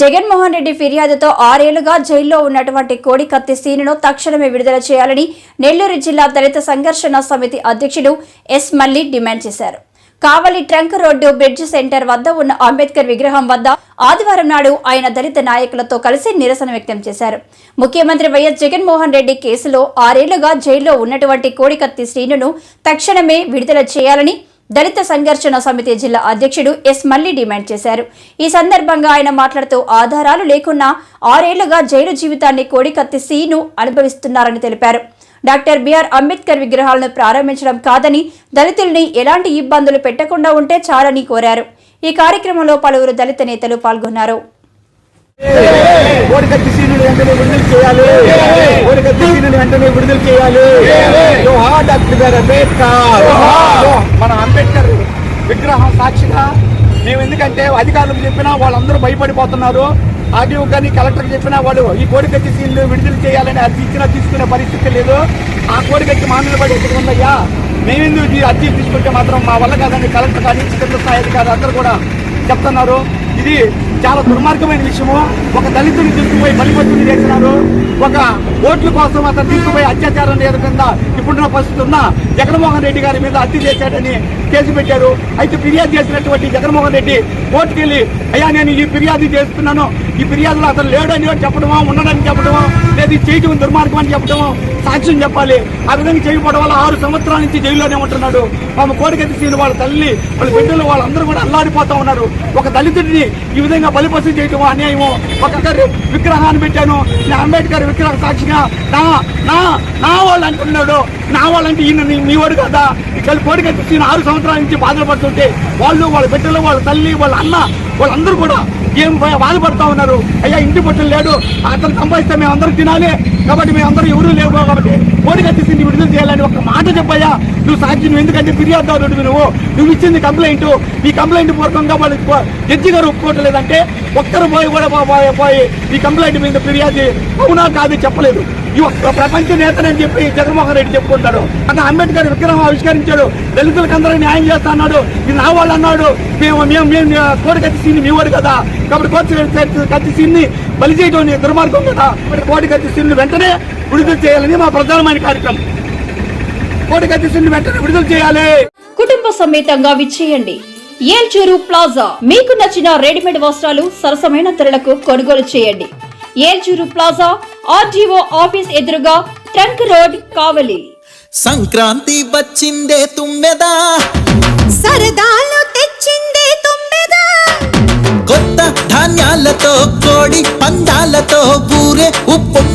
జగన్మోహన్ రెడ్డి ఫిర్యాదుతో ఆరేళ్ళుగా జైల్లో ఉన్నటువంటి కోడికత్తి సీనును తక్షణమే విడుదల చేయాలని నెల్లూరు జిల్లా దళిత సంఘర్షణ సమితి అధ్యక్షుడు ఎస్ మల్లి డిమాండ్ చేశారు. Kavali trunk road bridge centre వద్ద ఉన్న అంబేద్కర్ విగ్రహం వద్ద ఆదివారం నాడు ఆయన దళిత నాయకులతో కలిసి నిరసన వ్యక్తం చేశారు. ముఖ్యమంత్రి వైఎస్ జగన్మోహన్ రెడ్డి కేసులో ఆరేళ్ళుగా జైల్లో ఉన్నటువంటి కోడికత్తి శ్రీనును తక్షణమే విడుదల చేయాలని దళిత సంఘర్షణ సమితి జిల్లా అధ్యక్షుడు ఎస్ మల్లి డిమాండ్ చేశారు. ఈ సందర్భంగా ఆయన మాట్లాడుతూ ఆధారాలు లేకున్నా ఆరేళ్ళుగా జైలు జీవితాన్ని కోడికత్తి సీను అనుభవిస్తున్నారని తెలిపారు. డాక్టర్ బిఆర్ అంబేద్కర్ విగ్రహాలను ప్రారంభించడం కాదని దళితుల్ని ఎలాంటి ఇబ్బందులు పెట్టకుండా ఉంటే చాలని కోరారు. ఈ కార్యక్రమంలో పలువురు దళిత నేతలు పాల్గొన్నారు. వెంటనే విడుదల చేయాలి. అంబేద్కర్. జోహార్. మన అంబేద్కర్ విగ్రహం సాక్షిగా మేము ఎందుకంటే అధికారులకు చెప్పినా వాళ్ళందరూ భయపడిపోతున్నారు. ఆర్డీఓ కానీ కలెక్టర్ చెప్పినా వాళ్ళు ఈ కోడికత్తి సీన్లు విడుదల చేయాలని అర్జీ ఇచ్చినా తీసుకునే పరిస్థితి లేదు. ఆ కోడికత్తి మామిడి పడి ఎక్కడ ఉందయ్యా. మేమెందుకు అర్జీ తీసుకుంటే మాత్రం మా వల్ల కాదని కలెక్టర్ కానీ కింద స్థాయి అధికారులు అందరూ కూడా చెప్తున్నారు. ఇది చాలా దుర్మార్గమైన విషయము. ఒక దళితుని తీసుకుపోయి బలిపత్తుని చేసినారు ఒక ఓట్ల కోసం అతను తీసుకుపోయి అత్యాచారం లేదు కింద ఇప్పుడున్న పరిస్థితి ఉన్న జగన్మోహన్ రెడ్డి గారి మీద హత్య చేశాడని కేసు పెట్టారు. అయితే ఫిర్యాదు చేసినటువంటి జగన్మోహన్ రెడ్డి కోర్టుకెళ్ళి అయ్యా నేను ఈ ఫిర్యాదు చేస్తున్నాను. ఈ ఫిర్యాదులో అతను లేడని చెప్పడమా ఉండడని చెప్పడమా లేదు చేయటం దుర్మార్గం అని చెప్పడమా? సాక్ష్యం చెప్పాలి. ఆ విధంగా చేయకపోవడం వల్ల ఆరు సంవత్సరాల నుంచి జైల్లోనే ఉంటున్నాడు. ఆమె కోడికత్తి సీని వాళ్ళ తల్లి వాళ్ళ బిడ్డలు వాళ్ళందరూ కూడా అల్లాడిపోతూ ఉన్నారు. ఒక దళితుడిని ఈ విధంగా బలిపశం చేయటం అన్యాయము? ఒక విగ్రహాన్ని పెట్టాను. నా అంబేద్కర్ విగ్రహం సాక్షిగా నా నా నా వాళ్ళు అంటున్నాడు. నా వాళ్ళంటే ఈయన మీ వాడు కదా? ఇక్కడ కోడికత్తి సీని ఆరు సంవత్సరాల నుంచి బాధలు పడుతుంటే వాళ్ళు వాళ్ళ బిడ్డలు వాళ్ళ తల్లి వాళ్ళ అన్న వాళ్ళందరూ కూడా ఏం బాధపడతా ఉన్నారు. అయ్యా ఇంటి పట్టులు లేడు. అతను సంపాదిస్తే మేము అందరూ తినాలి. కాబట్టి మేము అందరూ ఎవరూ లేవు కాబట్టి కోడి తీసింది విడుదల చేయాలని ఒక మాట చెప్పయ్యా. నువ్వు సాక్షి నువ్వు ఎందుకంటే ఫిర్యాదుదారుడు నువ్వు. నువ్వు ఇచ్చింది కంప్లైంట్ ఈ కంప్లైంట్ పూర్వకంగా వాళ్ళు జడ్జి గారు ఒప్పుకోవట్లేదంటే ఒక్కరు పోయి కూడా పోయి- ఈ కంప్లైంట్ మీద ఫిర్యాదు అవునా కాదు చెప్పలేదు. ప్రపంచ నేతనని చెప్పి జగన్మోహన్ రెడ్డి చెప్పుకుంటాడు. అతను అంబేద్కర్ విగ్రహం ఆవిష్కరించాడు. దళితులకు అందరూ న్యాయం చేస్తా అన్నాడు. ఇది నా వాళ్ళు అన్నాడు. మేము మేము మేము కోడి కత్తి సీన్ని మీ వాడు కదా. కాబట్టి కోర్చు కత్తి సీన్ని బలి చేయడం దుర్మార్గం కదా. కాబట్టి కోడి కత్తి వెంటనే విడుదల చేయాలని మా ప్రధానమైన కార్యక్రమం. కోడి కత్తి వెంటనే విడుదల చేయాలి. కుటుంబ సమేతంగా విచ్చేయండి. ఏల్చూరు ప్లాజా. మీకు నచ్చిన రెడీమేడ్ వస్త్రాలు సరసమైన ధరలకు కొనుగోలు చేయండి. ఏల్చూరు ప్లాజా ఆర్జీఓ ఆఫీస్ ఎదురుగా ట్రంక్ రోడ్ కావలి. సంక్రాంతి వచ్చిందే తుమ్మెదా? సరదాలు తెచ్చిందే తుమ్మెదా? కొత్త ధాన్యాలతో కోడి పందాలతో ఊరే ఉప్పొంగి